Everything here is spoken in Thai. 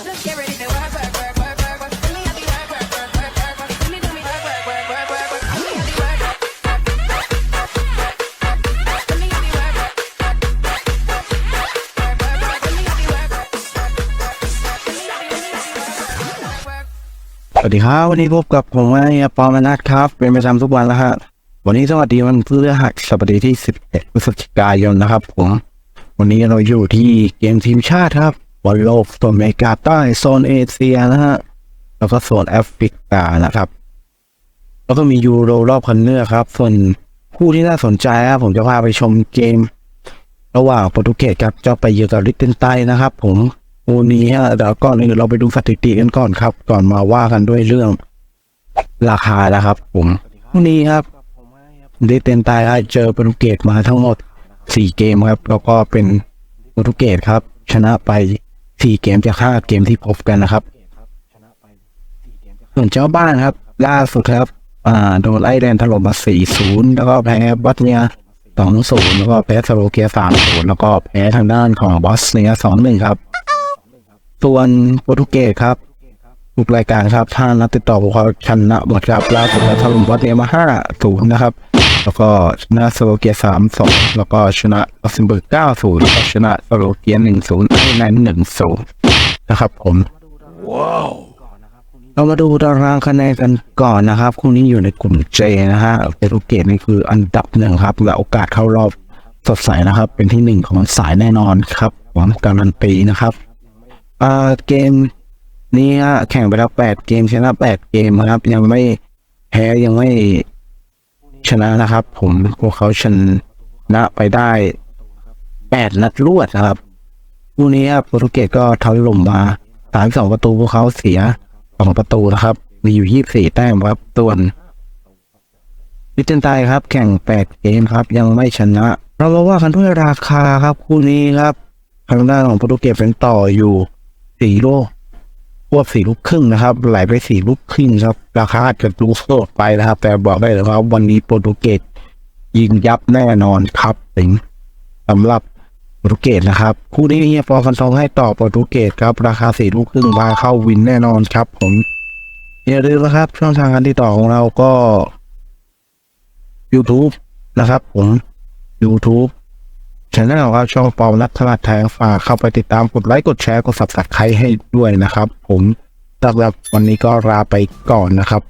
สวัสดีครับ วันนี้พบกับผมไอ้ปอมนัทครับ เป็นประจำทุกวันแล้วฮะวันนี้สวัสดีวันพฤหัสบดีที่ 11พฤศจิกายนนะครับ ผม วันนี้เราอยู่ที่เกมทีมชาติครับ บอลโลกโซนอเมริกาใต้โซนเอเชียนะฮะแล้วก็โซนแอฟริกานะครับ แล้วก็มียูโรรอบคันเลือกครับ ส่วนคู่ที่น่าสนใจครับผมจะพาไปชมเกม ระหว่างโปรตุเกสครับจะไปเยือนกับลิตเทนไตน์นะครับ ผมวันนี้ฮะเดี๋ยวก่อนอื่นเราไปดูสถิติกันก่อนครับ ก่อนมาว่ากันด้วยเรื่องราคานะครับ ผมวันนี้ครับลิตเทนไตเจอโปรตุเกสมาทั้งหมดสี่เกมครับ แล้วก็เป็นโปรตุเกสครับ ชนะไป สี่เกมจากห้าเกมที่พบกันนะครับส่วนเจ้าบ้านครับ ล่าสุดครับ อ่า โดนไล่แดนถล่มมาสี่ศูนย์แล้วก็แพ้บัตเนียสองศูนย์แล้วก็แพ้สโลเกีย3-0แล้วก็แพ้ทางด้านของบอสเนียสองหนึ่งครับ ส่วนโปรตุเกสครับ ทุกรายการครับถ้านัดติดต่อพวกเขาชนะหมดครับล่าสุดแล้วถล่มบอสเนียมา5-0นย์นะครับ แล้วก็ชนะสโลเกีย3-2แล้วก็ชนะลักเซมเบิร์ก9-0แล้วก็ชนะสโลเกีย1-0ไอร์แลนด์1-0นย์นะครับ ผมว้าวเรามาดูตารางคะแนนกันก่อนนะครับคู่นี้อยู่ในกลุ่ม J นะฮะเปรูเกตนี่คืออันดับหนึ่งครับและโอกาสเข้ารอบสดใสนะครับ เป็นที่หนึ่งของสายแน่นอนครับหวังการันตีนะครับเกม นี้ฮะแข่งไปแล้วแปดเกมชนะแปดเกมครับ ยังไม่แพ้ยังไม่ชนะนะครับ ผมพวกเขาชนะไปได้แปดนัดรวดนะครับคู่นี้ครับโปรตุเกสก็ถอยลงมาสามสองประตูพวกเขาเสียสองประตูนะครับ มีอยู่ยี่สี่แต้มครับส่วนลิเทนไตครับ แข่งแปดเกมครับ ยังไม่ชนะ เรามาว่ากันด้วยราคาครับคู่นี้ครับทางด้านของโปรตุเกสเป็นต่ออยู่สี่โล ควบสี่ลูกครึ่งนะครับ ไหลไปสี่ลูกครึ่งครับ ราคาอาจจะลูกโลดไปนะครับ แต่บอกได้เลยครับวันนี้โปรตุเกสยิงยับแน่นอนครับถึงสำหรับโปรตุเกสนะครับ คู่นี้เฮียปอฟันทองให้ต่อโปรตุเกสครับ ราคาสี่ลูกครึ่งมาเข้าวินแน่นอนครับ ผมอย่าลืมนะครับ ช่องทางการติดต่อของเราก็ YouTube นะครับ ผม YouTube ช anel ครับช่องปอมนัฐนาแทงฝากเข้าไปติดตามกดไลค์กดแชร์กด subscribe ให้ด้วยนะครับ ผมสำหรับวันนี้ก็ลาไปก่อนนะครับ